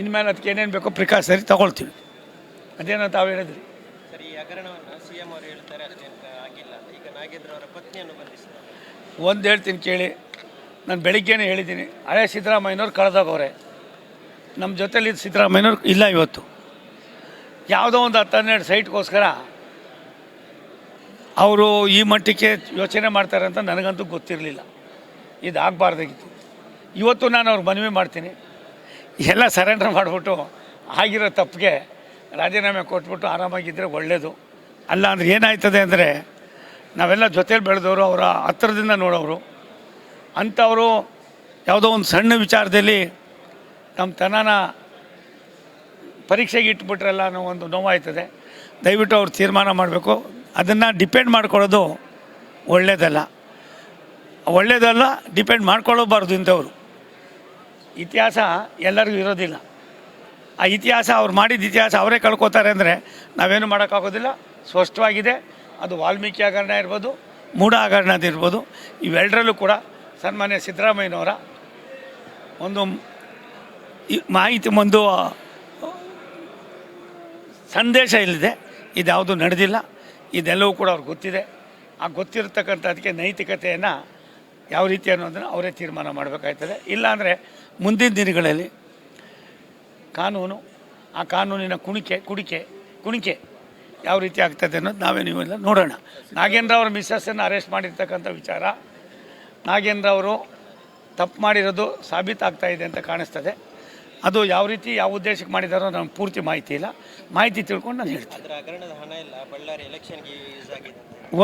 ಇನ್ಮೇಲೆ ಅದಕ್ಕೆ ಏನೇನು ಬೇಕೋ ಪ್ರಿಕಾಷನರಿ ತಗೊಳ್ತೀವಿ. ಅದೇನೋ ತಾವು ಹೇಳಿದ್ರಿ? ಸರ್ ಈ ಹಗರಣವನ್ನು ಸಿಎಂ ಅವರು ಹೇಳ್ತಾರೆ ಅಷ್ಟೇನು ಆಗಿಲ್ಲ. ಅಂತ ಈಗ ನಾಗೇಂದ್ರ ಅವರ ಪತ್ನಿಯನ್ನು ಬಂಧಿಸಿದ್ದಾರೆ. ಒಂದು ಹೇಳ್ತೀನಿ ಕೇಳಿ. ನಾನು ಬೆಳಿಗ್ಗೆನೇ ಹೇಳಿದ್ದೀನಿ. ಹಳೆ ಸಿದ್ದರಾಮಯ್ಯನವ್ರು ಕಳೆದೋಗವ್ರೆ ನಮ್ಮ ಜೊತೆಲಿ ಸಿದ್ದರಾಮಯ್ಯನವ್ರು ಇಲ್ಲ ಇವತ್ತು. ಯಾವುದೋ ಒಂದು ಹತ್ತು ಹನ್ನೆರಡು ಸೈಟ್ಗೋಸ್ಕರ ಅವರು ಈ ಮಟ್ಟಕ್ಕೆ ಯೋಚನೆ ಮಾಡ್ತಾರೆ ಅಂತ ನನಗಂತೂ ಗೊತ್ತಿರಲಿಲ್ಲ. ಇದು ಆಗಬಾರ್ದಾಗಿತ್ತು ಇವತ್ತು ನಾನು ಅವ್ರಿಗೆ ಮನವಿ ಮಾಡ್ತೀನಿ. ಎಲ್ಲ ಸರೆಂಡರ್ ಮಾಡಿಬಿಟ್ಟು ಆಗಿರೋ ತಪ್ಪಿಗೆ ರಾಜೀನಾಮೆ ಕೊಟ್ಬಿಟ್ಟು ಆರಾಮಾಗಿದ್ದರೆ ಒಳ್ಳೆಯದು ಅಲ್ಲ ಅಂದರೆ ಏನಾಯ್ತದೆ ಅಂದರೆ ನಾವೆಲ್ಲ ಜೊತೇಲಿ ಬೆಳೆದವರು, ಅವರ ಹತ್ರದಿಂದ ನೋಡೋರು ಅಂಥವರು ಯಾವುದೋ ಒಂದು ಸಣ್ಣ ವಿಚಾರದಲ್ಲಿ ನಮ್ಮ ತನನ ಪರೀಕ್ಷೆಗೆ ಇಟ್ಬಿಟ್ರಲ್ಲ ಅನ್ನೋ ಒಂದು ನೋವಾಯ್ತದೆ. ದಯವಿಟ್ಟು ಅವ್ರು ತೀರ್ಮಾನ ಮಾಡಬೇಕು. ಅದನ್ನು ಡಿಪೆಂಡ್ ಮಾಡ್ಕೊಳ್ಳೋದು ಒಳ್ಳೆಯದಲ್ಲ ಒಳ್ಳೆಯದಲ್ಲ ಡಿಪೆಂಡ್ ಮಾಡ್ಕೊಳ್ಳೋಬಾರ್ದು ಇಂಥವ್ರು. ಇತಿಹಾಸ ಎಲ್ಲರಿಗೂ ಇರೋದಿಲ್ಲ. ಆ ಇತಿಹಾಸ ಅವ್ರು ಮಾಡಿದ ಇತಿಹಾಸ ಅವರೇ ಕಳ್ಕೊತಾರೆ ಅಂದರೆ ನಾವೇನು ಮಾಡೋಕ್ಕಾಗೋದಿಲ್ಲ. ಸ್ಪಷ್ಟವಾಗಿದೆ. ಅದು ವಾಲ್ಮೀಕಿ ಹಗರಣ ಇರ್ಬೋದು, ಮೂಢ ಹಗರಣದಿರ್ಬೋದು ಇವೆರಡರಲ್ಲೂ ಕೂಡ ಸನ್ಮಾನ್ಯ ಸಿದ್ದರಾಮಯ್ಯನವರ ಒಂದು ಮಾಹಿತಿ, ಒಂದು ಸಂದೇಶ ಇಲ್ಲಿದೆ. ಇದ್ಯಾವುದು ನಡೆದಿಲ್ಲ. ಇದೆಲ್ಲವೂ ಕೂಡ ಅವ್ರಿಗೆ ಗೊತ್ತಿದೆ. ಆ ಗೊತ್ತಿರತಕ್ಕಂಥದಕ್ಕೆ ನೈತಿಕತೆಯನ್ನು ಯಾವ ರೀತಿ ಅನ್ನೋದನ್ನು ಅವರೇ ತೀರ್ಮಾನ ಮಾಡಬೇಕಾಯ್ತದೆ. ಇಲ್ಲಾಂದರೆ ಮುಂದಿನ ದಿನಗಳಲ್ಲಿ ಕಾನೂನು ಆ ಕಾನೂನಿನ ಕುಣಿಕೆ ಕುಡಿಕೆ ಕುಣಿಕೆ ಯಾವ ರೀತಿ ಆಗ್ತದೆ ಅನ್ನೋದು ನಾವೇ ನೀವೆಲ್ಲ ನೋಡೋಣ. ನಾಗೇಂದ್ರ ಅವರ ಮಿಸ್ಸಸ್ಸನ್ನು ಅರೆಸ್ಟ್ ಮಾಡಿರ್ತಕ್ಕಂಥ ವಿಚಾರ. ನಾಗೇಂದ್ರ ಅವರು ತಪ್ಪು ಮಾಡಿರೋದು ಸಾಬೀತಾಗ್ತಾ ಇದೆ ಅಂತ ಕಾಣಿಸ್ತದೆ. ಅದು ಯಾವ ರೀತಿ ಯಾವ ಉದ್ದೇಶಕ್ಕೆ ಮಾಡಿದಾರೋ ನಮ್ಗೆ ಪೂರ್ತಿ ಮಾಹಿತಿ ಇಲ್ಲ. ಮಾಹಿತಿ ತಿಳ್ಕೊಂಡು ನಾನು ಹೇಳ್ತೀನಿ.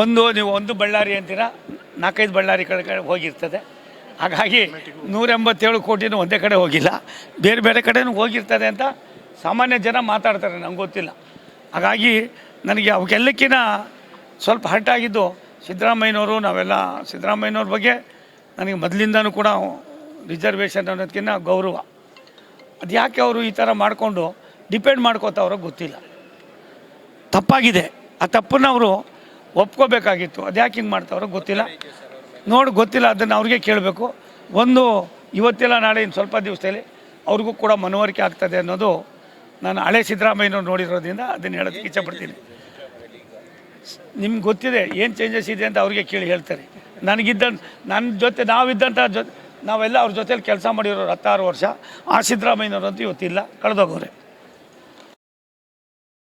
ಒಂದು ನೀವು ಒಂದು ಬಳ್ಳಾರಿ ಅಂತೀರಾ ನಾಲ್ಕೈದು ಬಳ್ಳಾರಿ ಕಡೆ ಕಡೆ ಹೋಗಿರ್ತದೆ. ಹಾಗಾಗಿ ನೂರ ಎಂಬತ್ತೇಳು ಕೋಟಿನೂ ಒಂದೇ ಕಡೆ ಹೋಗಿಲ್ಲ. ಬೇರೆ ಬೇರೆ ಕಡೆನೂ ಹೋಗಿರ್ತದೆ ಅಂತ ಸಾಮಾನ್ಯ ಜನ ಮಾತಾಡ್ತಾರೆ, ನಂಗೆ ಗೊತ್ತಿಲ್ಲ. ಹಾಗಾಗಿ ನನಗೆ ಅವಕ್ಕೆಲ್ಲಕ್ಕಿಂತ ಸ್ವಲ್ಪ ಹರ್ಟ್ ಆಗಿದ್ದು ಸಿದ್ದರಾಮಯ್ಯನವರು, ನಾವೆಲ್ಲ ಸಿದ್ದರಾಮಯ್ಯನವ್ರ ಬಗ್ಗೆ ನನಗೆ ಮೊದಲಿಂದನೂ ಕೂಡ ರಿಸರ್ವೇಷನ್ ಅನ್ನೋದಕ್ಕಿಂತ ಗೌರವ. ಅದು ಯಾಕೆ ಅವರು ಈ ಥರ ಮಾಡಿಕೊಂಡು ಡಿಪೆಂಡ್ ಮಾಡ್ಕೋತಾವ್ರೋ ಗೊತ್ತಿಲ್ಲ. ತಪ್ಪಾಗಿದೆ. ಆ ತಪ್ಪನ್ನು ಅವರು ಒಪ್ಕೋಬೇಕಾಗಿತ್ತು. ಅದು ಯಾಕೆ ಹಿಂಗೆ ಮಾಡ್ತಾವ್ರೋ ಗೊತ್ತಿಲ್ಲ. ನೋಡಿ ಗೊತ್ತಿಲ್ಲ ಅದನ್ನು ಅವ್ರಿಗೆ ಕೇಳಬೇಕು. ಒಂದು ಇವತ್ತಿಲ್ಲ ನಾಳೆ ಇನ್ನು ಸ್ವಲ್ಪ ದಿವಸದಲ್ಲಿ ಅವ್ರಿಗೂ ಕೂಡ ಮನವರಿಕೆ ಆಗ್ತದೆ ಅನ್ನೋದು ನಾನು ಹಳೆ ಸಿದ್ದರಾಮಯ್ಯನವ್ರು ನೋಡಿರೋದ್ರಿಂದ ಅದನ್ನು ಹೇಳೋದಕ್ಕೆ ಇಚ್ಛಪಡ್ತೀನಿ ನಿಮ್ಗೆ ಗೊತ್ತಿದೆ ಏನು ಚೇಂಜಸ್ ಇದೆ ಅಂತ ಅವ್ರಿಗೆ ಕೇಳಿ ಹೇಳ್ತಾರೆ. ನನಗಿದ್ದ ನನ್ನ ಜೊತೆ ನಾವಿದ್ದಂಥ ಜೊ ನಾವೆಲ್ಲ ಅವ್ರ ಜೊತೆಲಿ ಕೆಲಸ ಮಾಡಿರೋರು ಹತ್ತಾರು ವರ್ಷ ಆ ಸಿದ್ದರಾಮಯ್ಯನವ್ರಂತೂ ಇವತ್ತಿಲ್ಲ ಕಳೆದೋಗವ್ರೆ